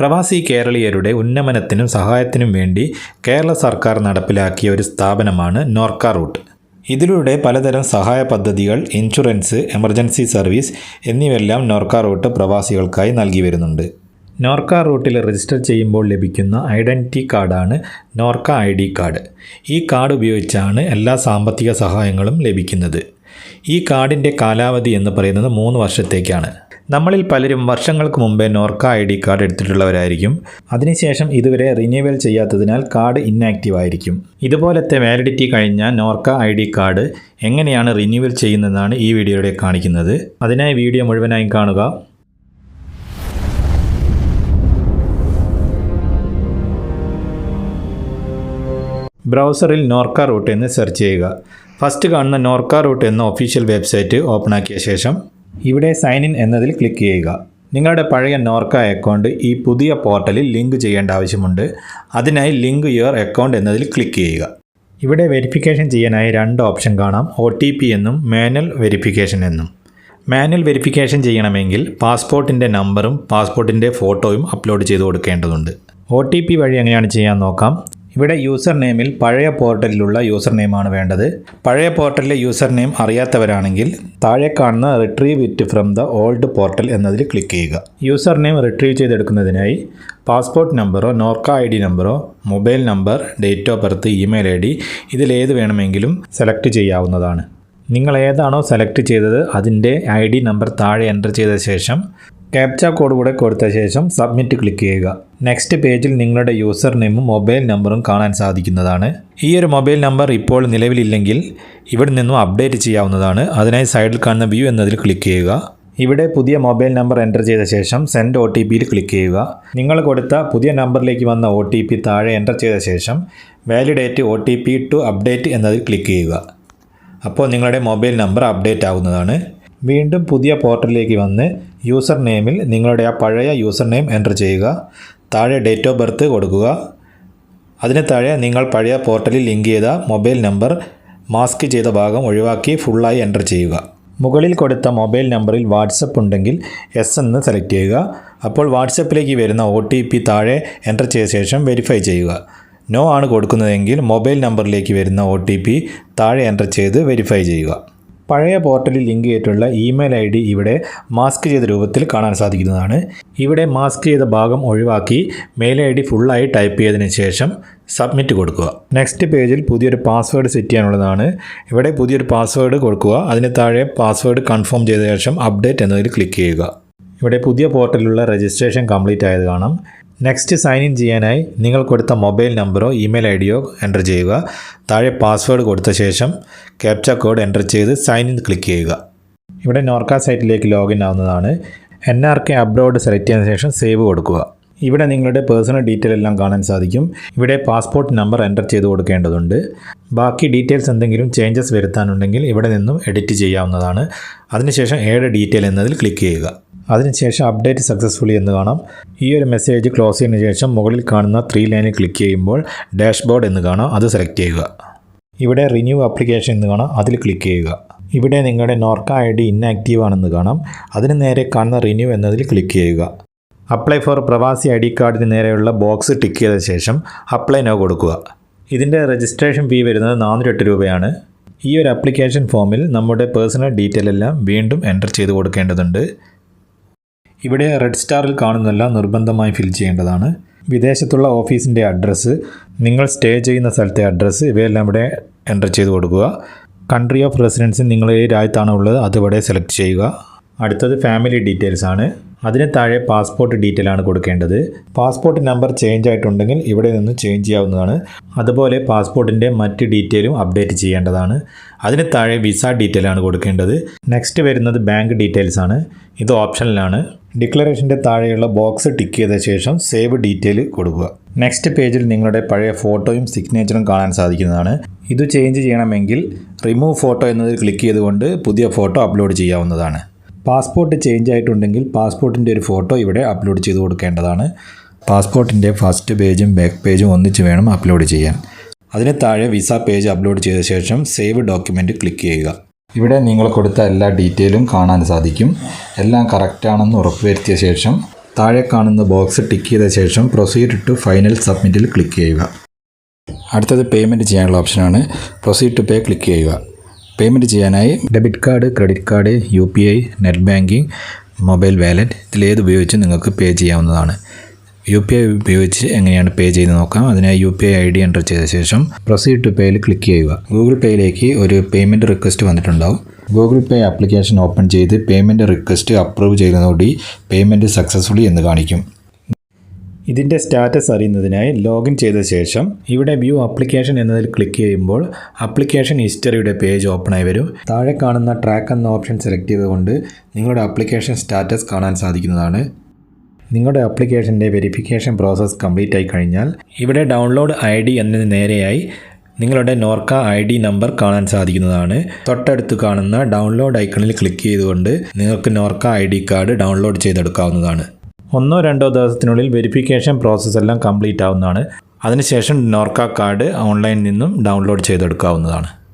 പ്രവാസി കേരളീയരുടെ ഉന്നമനത്തിനും സഹായത്തിനും വേണ്ടി കേരള സർക്കാർ നടപ്പിലാക്കിയ ഒരു സ്ഥാപനമാണ് നോർക്ക റൂട്ട്. ഇതിലൂടെ പലതരം സഹായ പദ്ധതികൾ ഇൻഷുറൻസ് എമർജൻസി സർവീസ് എന്നിവയെല്ലാം നോർക്ക റൂട്ട് പ്രവാസികൾക്കായി നൽകി വരുന്നുണ്ട്. നോർക്ക റൂട്ടിൽ രജിസ്റ്റർ ചെയ്യുമ്പോൾ ലഭിക്കുന്ന ഐഡന്റി കാർഡാണ് നോർക്ക ഐ ഡി കാർഡ്. ഈ കാർഡ് ഉപയോഗിച്ചാണ് എല്ലാ സാമ്പത്തിക സഹായങ്ങളും ലഭിക്കുന്നത്. ഈ കാർഡിന്റെ കാലാവധി എന്ന് പറയുന്നത് മൂന്ന് വർഷത്തേക്കാണ്. നമ്മളിൽ പലരും വർഷങ്ങൾക്ക് മുമ്പേ നോർക്ക ഐ ഡി കാർഡ് എടുത്തിട്ടുള്ളവരായിരിക്കും. അതിനുശേഷം ഇതുവരെ റിന്യൂവൽ ചെയ്യാത്തതിനാൽ കാർഡ് ഇന്നാക്റ്റീവ് ആയിരിക്കും. ഇതുപോലത്തെ വാലിഡിറ്റി കഴിഞ്ഞ നോർക്ക ഐ ഡി കാർഡ് എങ്ങനെയാണ് റിന്യൂവൽ ചെയ്യുന്നതെന്നാണ് ഈ വീഡിയോയുടെ കാണിക്കുന്നത്. അതിനായി വീഡിയോ മുഴുവനായും കാണുക. ബ്രൗസറിൽ നോർക്ക റൂട്ട് എന്ന് സെർച്ച് ചെയ്യുക. ഫസ്റ്റ് കാണുന്ന നോർക്ക റൂട്ട് എന്ന ഒഫീഷ്യൽ വെബ്സൈറ്റ് ഓപ്പൺ ആക്കിയ ശേഷം ഇവിടെ സൈൻ ഇൻ എന്നതിൽ ക്ലിക്ക് ചെയ്യുക. നിങ്ങളുടെ പഴയ നോർക്ക അക്കൗണ്ട് ഈ പുതിയ പോർട്ടലിൽ ലിങ്ക് ചെയ്യേണ്ട ആവശ്യമുണ്ട്. അതിനായി ലിങ്ക് യുവർ അക്കൗണ്ട് എന്നതിൽ ക്ലിക്ക് ചെയ്യുക. ഇവിടെ വെരിഫിക്കേഷൻ ചെയ്യാനായി രണ്ട് ഓപ്ഷൻ കാണാം. ഒ എന്നും മാനുവൽ വെരിഫിക്കേഷൻ എന്നും. മാനുവൽ വെരിഫിക്കേഷൻ ചെയ്യണമെങ്കിൽ പാസ്പോർട്ടിന്റെ നമ്പറും പാസ്പോർട്ടിന്റെ ഫോട്ടോയും അപ്ലോഡ് ചെയ്ത് കൊടുക്കേണ്ടതുണ്ട്. ഒ ടി പി വഴി എങ്ങനെയാണ് ചെയ്യാൻ നോക്കാം? ഇവിടെ യൂസർ നെയിമിൽ പഴയ പോർട്ടലിലുള്ള യൂസർ നെയിമാണ് വേണ്ടത്. പഴയ പോർട്ടലിലെ യൂസർ നെയിം അറിയാത്തവരാണെങ്കിൽ താഴെ കാണുന്ന retrieve it from the old portal എന്നതിൽ ക്ലിക്ക് ചെയ്യുക. യൂസർ നെയിം റിട്രീവ് ചെയ്തെടുക്കുന്നതിനായി പാസ്പോർട്ട് നമ്പറോ നോർക്ക ഐ ഡി നമ്പറോ mobile number date of birth email I D ഇതിലേത് വേണമെങ്കിലും സെലക്ട് ചെയ്യാവുന്നതാണ്. നിങ്ങൾ ഏതാണോ സെലക്ട് ചെയ്തത് അതിന്റെ ഐ ഡി നമ്പർ താഴെ എന്റർ ചെയ്ത ശേഷം ക്യാപ്ച കോഡ് കൂടെ കൊടുത്ത ശേഷം സബ്മിറ്റ് ക്ലിക്ക് ചെയ്യുക. നെക്സ്റ്റ് പേജിൽ നിങ്ങളുടെ യൂസർ നെയിമും മൊബൈൽ നമ്പറും കാണാൻ സാധിക്കുന്നതാണ്. ഈ ഒരു മൊബൈൽ നമ്പർ ഇപ്പോൾ നിലവിലില്ലെങ്കിൽ ഇവിടെ നിന്നും അപ്ഡേറ്റ് ചെയ്യാവുന്നതാണ്. അതിനായി സൈഡിൽ കാണുന്ന വ്യൂ എന്നതിൽ ക്ലിക്ക് ചെയ്യുക. ഇവിടെ പുതിയ മൊബൈൽ നമ്പർ എന്റർ ചെയ്ത ശേഷം സെൻഡ് ഒ ടി പിയിൽ ക്ലിക്ക് ചെയ്യുക. നിങ്ങൾ കൊടുത്ത പുതിയ നമ്പറിലേക്ക് വന്ന ഒ ടി പി താഴെ എന്റർ ചെയ്ത ശേഷം validate O T P to update എന്നതിൽ ക്ലിക്ക് ചെയ്യുക. അപ്പോൾ നിങ്ങളുടെ മൊബൈൽ നമ്പർ അപ്ഡേറ്റ് ആവുന്നതാണ്. വീണ്ടും പുതിയ പോർട്ടലിലേക്ക് വന്ന് യൂസർ നെയിമിൽ നിങ്ങളുടെ ആ പഴയ യൂസർ നെയിം എന്റർ ചെയ്യുക. താഴെ ഡേറ്റ് ഓഫ് ബർത്ത് കൊടുക്കുക. അതിന് താഴെ നിങ്ങൾ പഴയ പോർട്ടലിൽ ലിങ്ക് ചെയ്ത മൊബൈൽ നമ്പർ മാസ്ക് ചെയ്ത ഭാഗം ഒഴിവാക്കി ഫുള്ളായി എന്റർ ചെയ്യുക. മുകളിൽ കൊടുത്ത മൊബൈൽ നമ്പറിൽ വാട്സപ്പ് ഉണ്ടെങ്കിൽ എസ് എന്ന് സെലക്ട് ചെയ്യുക. അപ്പോൾ വാട്സപ്പിലേക്ക് വരുന്ന ഒ താഴെ എന്റർ ചെയ്ത ശേഷം വെരിഫൈ ചെയ്യുക. നോ ആണ് കൊടുക്കുന്നതെങ്കിൽ മൊബൈൽ നമ്പറിലേക്ക് വരുന്ന ഒ താഴെ എന്റർ ചെയ്ത് വെരിഫൈ ചെയ്യുക. പഴയ പോർട്ടലിൽ ലിങ്ക് ചെയ്തിട്ടുള്ള ഇമെയിൽ ഐ ഡി ഇവിടെ മാസ്ക് ചെയ്ത രൂപത്തിൽ കാണാൻ സാധിക്കുന്നതാണ്. ഇവിടെ മാസ്ക് ചെയ്ത ഭാഗം ഒഴിവാക്കി മെയിൽ ഐ ഡി ഫുള്ളായി ടൈപ്പ് ചെയ്തതിന് ശേഷം സബ്മിറ്റ് കൊടുക്കുക. നെക്സ്റ്റ് പേജിൽ പുതിയൊരു പാസ്വേഡ് സെറ്റ് ചെയ്യാനുള്ളതാണ്. ഇവിടെ പുതിയൊരു പാസ്വേഡ് കൊടുക്കുക. അതിന് താഴെ പാസ്വേഡ് കൺഫേം ചെയ്ത ശേഷം അപ്ഡേറ്റ് എന്നതിൽ ക്ലിക്ക് ചെയ്യുക. ഇവിടെ പുതിയ പോർട്ടലിലുള്ള രജിസ്ട്രേഷൻ കംപ്ലീറ്റ് ആയത് കാണാം. നെക്സ്റ്റ് സൈൻ ഇൻ ചെയ്യാനായി നിങ്ങൾ കൊടുത്ത മൊബൈൽ നമ്പറോ ഇമെയിൽ ഐ ഡിയോ എന്റർ ചെയ്യുക. താഴെ പാസ്വേഡ് കൊടുത്ത ശേഷം ക്യാപ്ച കോഡ് എന്റർ ചെയ്ത് സൈൻ ഇൻ ക്ലിക്ക് ചെയ്യുക. ഇവിടെ നോർക്ക സൈറ്റിലേക്ക് ലോഗിൻ ആവുന്നതാണ്. N R K abroad select ചെയ്തതിനു ശേഷം സേവ് കൊടുക്കുക. ഇവിടെ നിങ്ങളുടെ പേഴ്സണൽ ഡീറ്റെയിൽ എല്ലാം കാണാൻ സാധിക്കും. ഇവിടെ പാസ്പോർട്ട് നമ്പർ എന്റർ ചെയ്ത് കൊടുക്കേണ്ടതുണ്ട്. ബാക്കി ഡീറ്റെയിൽസ് എന്തെങ്കിലും ചേഞ്ചസ് വരുത്താനുണ്ടെങ്കിൽ ഇവിടെ നിന്നും എഡിറ്റ് ചെയ്യാവുന്നതാണ്. അതിനുശേഷം ഏഡ് ഡീറ്റെയിൽ എന്നതിൽ ക്ലിക്ക് ചെയ്യുക. അതിനുശേഷം അപ്ഡേറ്റ് സക്സസ്ഫുള്ളി എന്ന് കാണാം. ഈ ഒരു മെസ്സേജ് ക്ലോസ് ചെയ്യുന്ന ശേഷം മുകളിൽ കാണുന്ന ത്രീ ലൈനിൽ ക്ലിക്ക് ചെയ്യുമ്പോൾ ഡാഷ്ബോർഡ് എന്ന് കാണാം. അത് സെലക്ട് ചെയ്യുക. ഇവിടെ റിന്യൂ അപ്ലിക്കേഷൻ എന്ന് കാണാം. അതിൽ ക്ലിക്ക് ചെയ്യുക. ഇവിടെ നിങ്ങളുടെ നോർക്ക ഐ ഡി ഇന്നാക്റ്റീവ് ആണെന്ന് കാണാം. അതിന് നേരെ കാണുന്ന റിന്യൂ എന്നതിൽ ക്ലിക്ക് ചെയ്യുക. Apply for Pravasi I D കാർഡിന് നേരെയുള്ള ബോക്സ് ടിക്ക് ചെയ്ത ശേഷം അപ്ലൈ നോ കൊടുക്കുക. ഇതിന്റെ രജിസ്ട്രേഷൻ ഫീ വരുന്നത് നാനൂറ്റെട്ട് രൂപയാണ്. ഈ ഒരു ആപ്ലിക്കേഷൻ ഫോമിൽ നമ്മുടെ പേഴ്സണൽ ഡീറ്റെയിൽ എല്ലാം വീണ്ടും എന്റർ ചെയ്ത് കൊടുക്കേണ്ടതുണ്ട്. ഇവിടെ റെഡ് സ്റ്റാറിൽ കാണുന്നതെല്ലാം നിർബന്ധമായി ഫിൽ ചെയ്യേണ്ടതാണ്. വിദേശത്തുള്ള ഓഫീസിന്റെ അഡ്രസ്സ് നിങ്ങൾ സ്റ്റേ ചെയ്യുന്ന സ്ഥലത്തെ അഡ്രസ്സ് ഇവയെല്ലാം ഇവിടെ എന്റർ ചെയ്ത് കൊടുക്കുക. കൺട്രി ഓഫ് റെസിഡൻസി നിങ്ങൾ ഏത് രാജ്യത്താണ് ഉള്ളത് അതിവിടെ സെലക്ട് ചെയ്യുക. അടുത്തത് ഫാമിലി ഡീറ്റെയിൽസ് ആണ്. അതിന് താഴെ പാസ്പോർട്ട് ഡീറ്റെയിൽ ആണ് കൊടുക്കേണ്ടത്. പാസ്പോർട്ട് നമ്പർ ചേഞ്ച് ആയിട്ടുണ്ടെങ്കിൽ ഇവിടെ നിന്ന് ചേഞ്ച് ചെയ്യാവുന്നതാണ്. അതുപോലെ പാസ്പോർട്ടിന്റെ മറ്റ് ഡീറ്റെയിലും അപ്ഡേറ്റ് ചെയ്യേണ്ടതാണ്. അതിന് താഴെ വിസ ഡീറ്റെയിൽ ആണ് കൊടുക്കേണ്ടത്. നെക്സ്റ്റ് വരുന്നത് ബാങ്ക് ഡീറ്റെയിൽസ് ആണ്. ഇത് ഓപ്ഷനിലാണ് ഡിക്ലറേഷന്റെ താഴെയുള്ള ബോക്സ് ടിക്ക് ചെയ്ത ശേഷം സേവ് ഡീറ്റെയിൽ കൊടുക്കുക. നെക്സ്റ്റ് പേജിൽ നിങ്ങളുടെ പഴയ ഫോട്ടോയും സിഗ്നേച്ചറും കാണാൻ സാധിക്കുന്നതാണ്. ഇത് ചേഞ്ച് ചെയ്യണമെങ്കിൽ റിമൂവ് ഫോട്ടോ എന്നതിൽ ക്ലിക്ക് ചെയ്തുകൊണ്ട് പുതിയ ഫോട്ടോ അപ്ലോഡ് ചെയ്യാവുന്നതാണ്. പാസ്പോർട്ട് ചേഞ്ച് ആയിട്ടുണ്ടെങ്കിൽ പാസ്പോർട്ടിന്റെ ഒരു ഫോട്ടോ ഇവിടെ അപ്ലോഡ് ചെയ്ത് കൊടുക്കേണ്ടതാണ്. പാസ്പോർട്ടിന്റെ ഫസ്റ്റ് പേജും ബാക്ക് പേജും ഒന്നിച്ച് വേണം അപ്ലോഡ് ചെയ്യാൻ. അതിന് താഴെ വിസ പേജ് അപ്ലോഡ് ചെയ്ത ശേഷം സേവ് ഡോക്യുമെന്റ് ക്ലിക്ക് ചെയ്യുക. ഇവിടെ നിങ്ങൾ കൊടുത്ത എല്ലാ ഡീറ്റെയിലും കാണാൻ സാധിക്കും. എല്ലാം കറക്റ്റാണെന്ന് ഉറപ്പുവരുത്തിയ ശേഷം താഴെ കാണുന്ന ബോക്സ് ടിക്ക് ചെയ്ത ശേഷം പ്രൊസീഡ് ടു ഫൈനൽ സബ്മിറ്റിൽ ക്ലിക്ക് ചെയ്യുക. അടുത്തത് പേയ്മെന്റ് ചെയ്യാനുള്ള ഓപ്ഷനാണ് പ്രൊസീഡ് ടു പേ ക്ലിക്ക് ചെയ്യുക. പേയ്മെന്റ് ചെയ്യാനായി debit card credit card U P I net banking mobile wallet ഇതിലേത് ഉപയോഗിച്ച് നിങ്ങൾക്ക് പേ ചെയ്യാവുന്നതാണ്. യു പി ഐ ഉപയോഗിച്ച് എങ്ങനെയാണ് പേ ചെയ്ത് നോക്കാം? അതിനായി U P I I D enter ചെയ്ത ശേഷം പ്രൊസീഡ് ടു പേയിൽ ക്ലിക്ക് ചെയ്യുക. ഗൂഗിൾ പേയിലേക്ക് ഒരു പേയ്മെന്റ് റിക്വസ്റ്റ് വന്നിട്ടുണ്ടാവും. ഗൂഗിൾ പേ ആപ്ലിക്കേഷൻ ഓപ്പൺ ചെയ്ത് പേയ്മെന്റ് റിക്വസ്റ്റ് അപ്രൂവ് ചെയ്തതോടി പേയ്മെന്റ് സക്സസ്ഫുള്ളി എന്ന് കാണിക്കും. ഇതിന്റെ സ്റ്റാറ്റസ് അറിയുന്നതിനായി ലോഗിൻ ചെയ്ത ശേഷം ഇവിടെ വ്യൂ ആപ്ലിക്കേഷൻ എന്നതിൽ ക്ലിക്ക് ചെയ്യുമ്പോൾ ആപ്ലിക്കേഷൻ ഹിസ്റ്ററിയുടെ പേജ് ഓപ്പണായി വരും. താഴെ കാണുന്ന ട്രാക്ക് എന്ന ഓപ്ഷൻ സെലക്ട് ചെയ്തുകൊണ്ട് നിങ്ങളുടെ ആപ്ലിക്കേഷൻ സ്റ്റാറ്റസ് കാണാൻ സാധിക്കുന്നതാണ്. നിങ്ങളുടെ ആപ്ലിക്കേഷന്റെ വെരിഫിക്കേഷൻ പ്രോസസ്സ് കംപ്ലീറ്റ് ആയി കഴിഞ്ഞാൽ ഇവിടെ ഡൗൺലോഡ് ഐ ഡി എന്നതിന് നേരെയായി നിങ്ങളുടെ നോർക്ക ഐ ഡി നമ്പർ കാണാൻ സാധിക്കുന്നതാണ്. തൊട്ടടുത്ത് കാണുന്ന ഡൗൺലോഡ് ഐക്കണിൽ ക്ലിക്ക് ചെയ്തുകൊണ്ട് നിങ്ങൾക്ക് Norka I D card download ചെയ്തെടുക്കാവുന്നതാണ്. ഒന്നോ രണ്ടോ ദിവസത്തിനുള്ളിൽ വെരിഫിക്കേഷൻ പ്രോസസ്സ് എല്ലാം കംപ്ലീറ്റ് ആവുന്നതാണ്. അതിനുശേഷം നോർക്ക കാർഡ് ഓൺലൈനിൽ നിന്നും ഡൗൺലോഡ് ചെയ്തെടുക്കാവുന്നതാണ്.